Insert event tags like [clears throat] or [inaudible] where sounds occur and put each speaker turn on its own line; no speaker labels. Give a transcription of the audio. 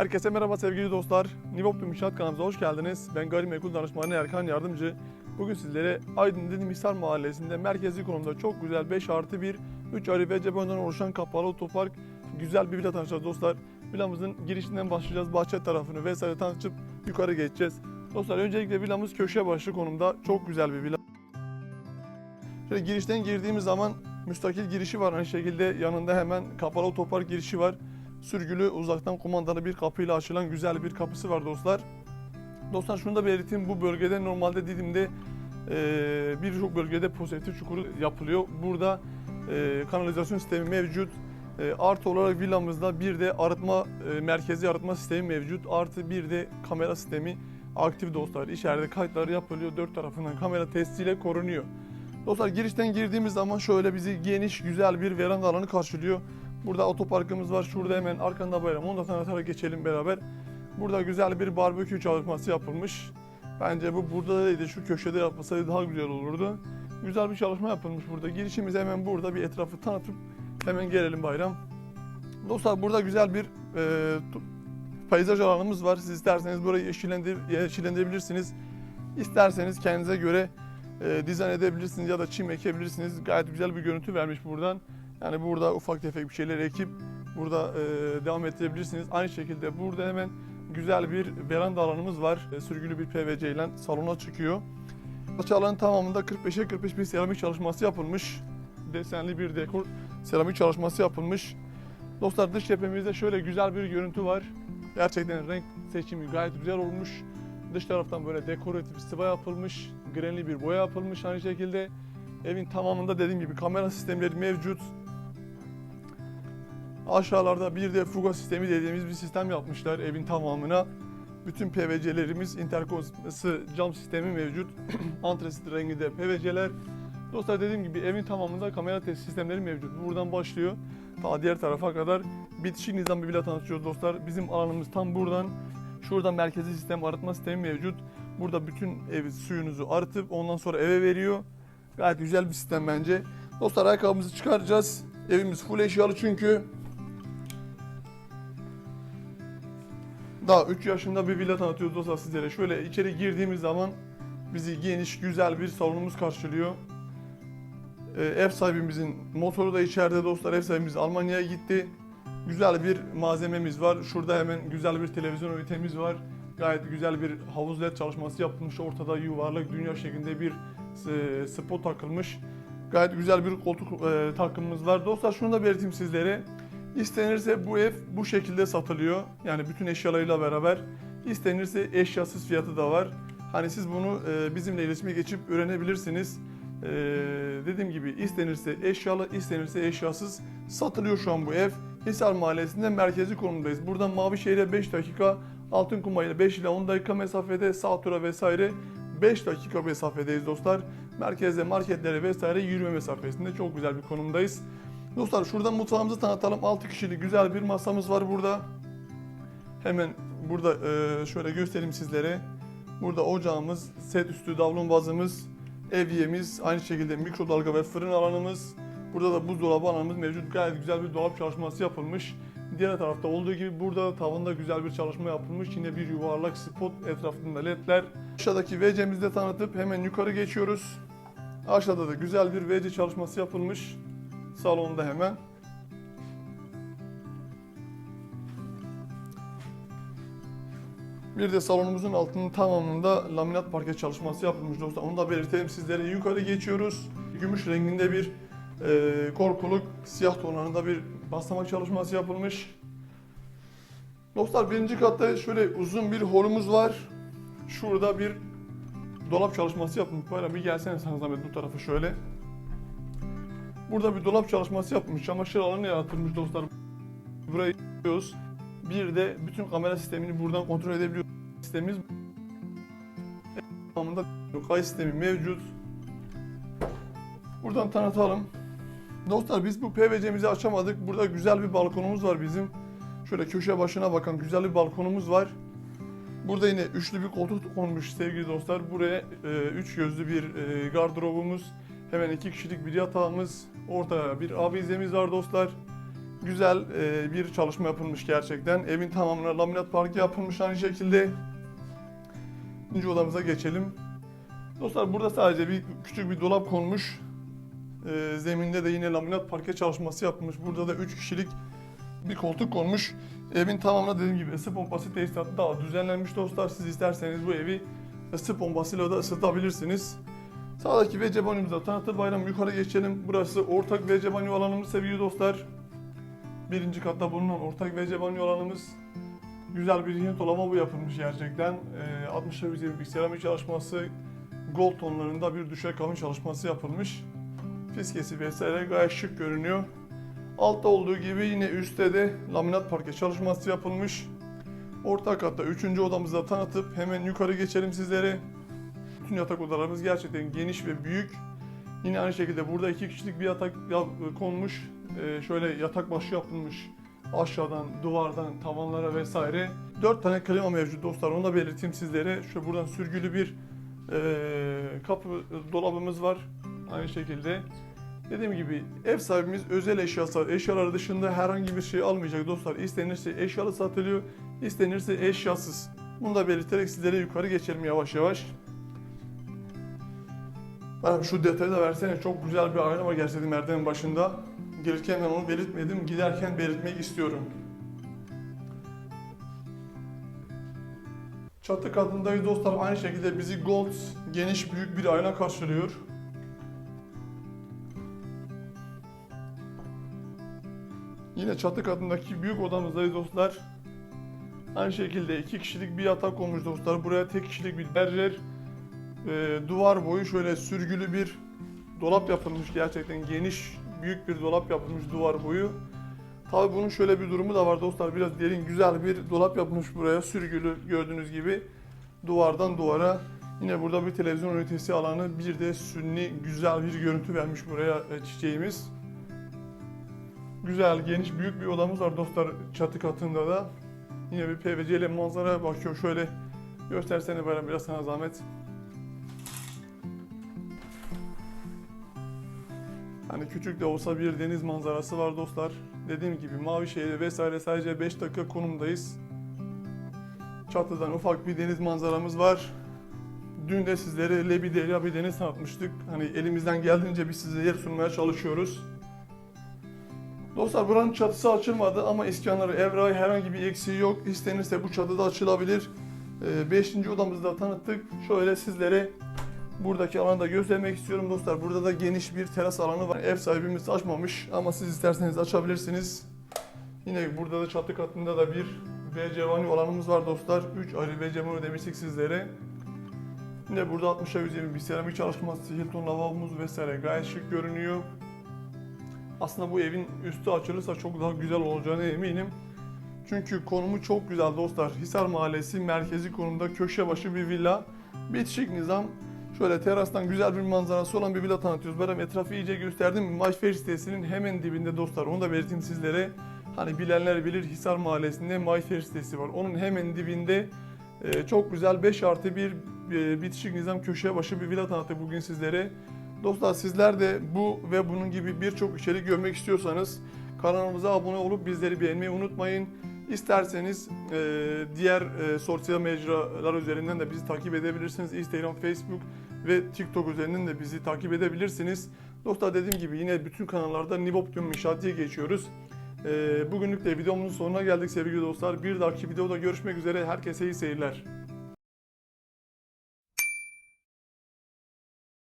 Herkese merhaba sevgili dostlar. Nivoplu İnşaat kanalımıza hoş geldiniz. Ben gayrimenkul danışmanı Erkan Yardımcı. Bugün sizlere Aydın Didimhisar Mahallesi'nde merkezi konumda çok güzel 5 artı 1, 3 ayrı ve cephenden oluşan kapalı otopark güzel bir villa tanışacağız dostlar. Villamızın girişinden başlayacağız. Bahçe tarafını vesaire tanıtıp yukarı geçeceğiz. Dostlar öncelikle villamız köşe başı konumda. Çok güzel bir villa. Şöyle girişten girdiğimiz zaman müstakil girişi var. Aynı şekilde yanında hemen kapalı otopark girişi var. Sürgülü uzaktan kumandalı bir kapıyla açılan güzel bir kapısı var dostlar. Dostlar şunu da belirteyim. Bu bölgede normalde Didim'de e, birçok bölgede pozitif çukuru yapılıyor. Burada e, kanalizasyon sistemi mevcut. E, artı olarak villamızda bir de arıtma e, merkezi arıtma sistemi mevcut. Artı bir de kamera sistemi aktif dostlar. İçeride kayıtları yapılıyor. Dört tarafından kamera testiyle korunuyor. Dostlar girişten girdiğimiz zaman şöyle bizi geniş güzel bir veranda alanı karşılıyor. Burada otoparkımız var. Şurada hemen arkanda bayram. Onu da tanıtarak geçelim beraber. Burada güzel bir barbekü çalışması yapılmış. Bence bu burada değil de şu köşede yapılsaydı daha güzel olurdu. Güzel bir çalışma yapılmış burada. Girişimiz hemen burada. Bir etrafı tanıtıp hemen gelelim bayram. Dostlar burada güzel bir e, peyzaj alanımız var. Siz isterseniz burayı yeşillendir, yeşillendirebilirsiniz. İsterseniz kendinize göre e, dizayn edebilirsiniz ya da çim ekebilirsiniz. Gayet güzel bir görüntü vermiş buradan. Yani burada ufak tefek bir şeyler ekip burada e, devam ettirebilirsiniz. Aynı şekilde burada hemen güzel bir veranda alanımız var. E, sürgülü bir PVC ile salona çıkıyor. Bahçe alanın tamamında 45'e 45 bir seramik çalışması yapılmış. Desenli bir dekor seramik çalışması yapılmış. Dostlar dış cephemizde şöyle güzel bir görüntü var. Gerçekten renk seçimi gayet güzel olmuş. Dış taraftan böyle dekoratif sıva yapılmış. Grenli bir boya yapılmış aynı şekilde. Evin tamamında dediğim gibi kamera sistemleri mevcut. Aşağılarda bir de fuga sistemi dediğimiz bir sistem yapmışlar evin tamamına. Bütün PVC'lerimiz interkonsı cam sistemi mevcut. [clears throat] Antresit renginde PVC'ler. Dostlar dediğim gibi evin tamamında kamera test sistemleri mevcut. Buradan başlıyor. Ta diğer tarafa kadar bitişik nizam bir villa tanıtıyoruz dostlar. Bizim alanımız tam buradan. Şurada merkezi sistem arıtma sistemi mevcut. Burada bütün ev suyunuzu arıtıp ondan sonra eve veriyor. Gayet güzel bir sistem bence. Dostlar ayakkabımızı çıkaracağız. Evimiz full eşyalı çünkü. Daha 3 yaşında bir villa tanıtıyoruz dostlar sizlere. Şöyle içeri girdiğimiz zaman bizi geniş, güzel bir salonumuz karşılıyor. Ee, ev sahibimizin motoru da içeride dostlar. Ev sahibimiz Almanya'ya gitti. Güzel bir malzememiz var. Şurada hemen güzel bir televizyon ünitemiz var. Gayet güzel bir havuz led çalışması yapılmış. Ortada yuvarlak dünya şeklinde bir e, spot takılmış. Gayet güzel bir koltuk e, takımımız var. Dostlar şunu da belirteyim sizlere. İstenirse bu ev bu şekilde satılıyor. Yani bütün eşyalarıyla beraber. İstenirse eşyasız fiyatı da var. Hani siz bunu e, bizimle iletişime geçip öğrenebilirsiniz. E, dediğim gibi istenirse eşyalı, istenirse eşyasız satılıyor şu an bu ev. Hisar Mahallesi'nde merkezi konumdayız. Buradan Mavişehir'e 5 dakika, Altınkum ile 5 ile 10 dakika mesafede, Sağtura vesaire 5 dakika mesafedeyiz dostlar. Merkezde marketlere vesaire yürüme mesafesinde çok güzel bir konumdayız. Dostlar şuradan mutfağımızı tanıtalım. 6 kişilik güzel bir masamız var burada. Hemen burada e, şöyle göstereyim sizlere. Burada ocağımız, set üstü davlumbazımız, evyemiz, aynı şekilde mikrodalga ve fırın alanımız. Burada da buzdolabı alanımız mevcut. Gayet güzel bir dolap çalışması yapılmış. Diğer tarafta olduğu gibi burada da tavanda güzel bir çalışma yapılmış. Yine bir yuvarlak spot etrafında ledler. Aşağıdaki WC'mizi de tanıtıp hemen yukarı geçiyoruz. Aşağıda da güzel bir WC çalışması yapılmış. Salonda hemen. Bir de salonumuzun altının tamamında laminat parke çalışması yapılmış dostlar. Onu da belirtelim sizlere. Yukarı geçiyoruz. Gümüş renginde bir e, korkuluk, siyah tonlarında bir basamak çalışması yapılmış. Dostlar birinci katta şöyle uzun bir holumuz var. Şurada bir dolap çalışması yapılmış. Böyle bir gelsene sana zahmet bu tarafa şöyle. Burada bir dolap çalışması yapılmış. Çamaşır alanı yaratılmış dostlar. Burayı yapıyoruz. Bir de bütün kamera sistemini buradan kontrol edebiliyoruz. Sistemimiz tamamında kay sistemi mevcut. Buradan tanıtalım. Dostlar biz bu PVC'mizi açamadık. Burada güzel bir balkonumuz var bizim. Şöyle köşe başına bakan güzel bir balkonumuz var. Burada yine üçlü bir koltuk konmuş sevgili dostlar. Buraya e, üç gözlü bir e, gardırobumuz. Hemen iki kişilik bir yatağımız. Ortaya bir avizemiz var dostlar. Güzel e, bir çalışma yapılmış gerçekten. Evin tamamına laminat parke yapılmış aynı şekilde. İkinci odamıza geçelim. Dostlar burada sadece bir küçük bir dolap konmuş. E, zeminde de yine laminat parke çalışması yapılmış. Burada da 3 kişilik bir koltuk konmuş. Evin tamamına dediğim gibi ısı pompası tesisatı daha düzenlenmiş dostlar. Siz isterseniz bu evi ısı pompasıyla da ısıtabilirsiniz. Sağdaki WC banyomuzda tanıtı bayram yukarı geçelim. Burası ortak WC banyo alanımız sevgili dostlar. Birinci katta bulunan ortak WC banyo alanımız. Güzel bir hint lavabo yapılmış gerçekten. Ee, 60'a 120 bir seramik çalışması, gold tonlarında bir düşey kalın çalışması yapılmış. Fiskesi vesaire gayet şık görünüyor. Altta olduğu gibi yine üstte de laminat parke çalışması yapılmış. Orta katta 3. odamızda tanıtıp hemen yukarı geçelim sizlere. Bütün yatak odalarımız gerçekten geniş ve büyük. Yine aynı şekilde burada iki kişilik bir yatak konmuş. Ee, şöyle yatak başı yapılmış. Aşağıdan, duvardan, tavanlara vesaire. 4 tane klima mevcut dostlar. Onu da belirteyim sizlere. Şu buradan sürgülü bir ee, kapı dolabımız var. Aynı şekilde. Dediğim gibi ev sahibimiz özel eşyası, eşyaları dışında herhangi bir şey almayacak dostlar. İstenirse eşyalı satılıyor, istenirse eşyasız. Bunu da belirterek sizlere yukarı geçelim yavaş yavaş. Bana şu detayı da versene. Çok güzel bir ayna var gerçekten merdivenin başında. Gelirken ben onu belirtmedim. Giderken belirtmek istiyorum. Çatı katındayız dostlar. Aynı şekilde bizi gold geniş büyük bir ayna karşılıyor. Yine çatı katındaki büyük odamızdayız dostlar. Aynı şekilde iki kişilik bir yatak olmuş dostlar. Buraya tek kişilik bir berjer, e, duvar boyu şöyle sürgülü bir dolap yapılmış. Gerçekten geniş, büyük bir dolap yapılmış duvar boyu. Tabi bunun şöyle bir durumu da var dostlar. Biraz derin, güzel bir dolap yapılmış buraya. Sürgülü gördüğünüz gibi duvardan duvara. Yine burada bir televizyon ünitesi alanı, bir de sünni güzel bir görüntü vermiş buraya e, çiçeğimiz. Güzel, geniş, büyük bir odamız var dostlar çatı katında da. Yine bir PVC ile manzaraya bakıyor. Şöyle göstersene bana biraz sana zahmet. Hani küçük de olsa bir deniz manzarası var dostlar. Dediğim gibi Mavişehir'de vesaire sadece 5 dakika konumdayız. Çatıdan ufak bir deniz manzaramız var. Dün de sizlere Lebi Derya bir deniz tanıtmıştık. Hani elimizden geldiğince biz size yer sunmaya çalışıyoruz. Dostlar buranın çatısı açılmadı ama iskanları evrağı herhangi bir eksiği yok. İstenirse bu çatıda açılabilir. 5. odamızda tanıttık. Şöyle sizlere buradaki alanı da göstermek istiyorum dostlar. Burada da geniş bir teras alanı var. Ev sahibimiz açmamış ama siz isterseniz açabilirsiniz. Yine burada da çatı katında da bir WC banyo alanımız var dostlar. 3 ayrı WC banyo demiştik sizlere. Yine burada 60'a 120 bir seramik çalışması, Hilton lavabomuz vesaire gayet şık görünüyor. Aslında bu evin üstü açılırsa çok daha güzel olacağına eminim. Çünkü konumu çok güzel dostlar. Hisar Mahallesi merkezi konumda köşe başı bir villa. Bitişik nizam. Şöyle terastan güzel bir manzarası olan bir villa tanıtıyoruz. Ben etrafı iyice gösterdim. Mayfair sitesinin hemen dibinde dostlar. Onu da belirteyim sizlere. Hani bilenler bilir Hisar Mahallesi'nde Mayfair sitesi var. Onun hemen dibinde e, çok güzel 5 artı 1 e, bitişik nizam köşe başı bir villa tanıttık bugün sizlere. Dostlar sizler de bu ve bunun gibi birçok içerik görmek istiyorsanız kanalımıza abone olup bizleri beğenmeyi unutmayın. İsterseniz e, diğer e, sosyal mecralar üzerinden de bizi takip edebilirsiniz. Instagram, Facebook ve TikTok üzerinden de bizi takip edebilirsiniz. Dostlar dediğim gibi yine bütün kanallarda Niboptüm İnşaat diye geçiyoruz. E, bugünlük de videomuzun sonuna geldik sevgili dostlar. Bir dahaki videoda görüşmek üzere. Herkese iyi seyirler.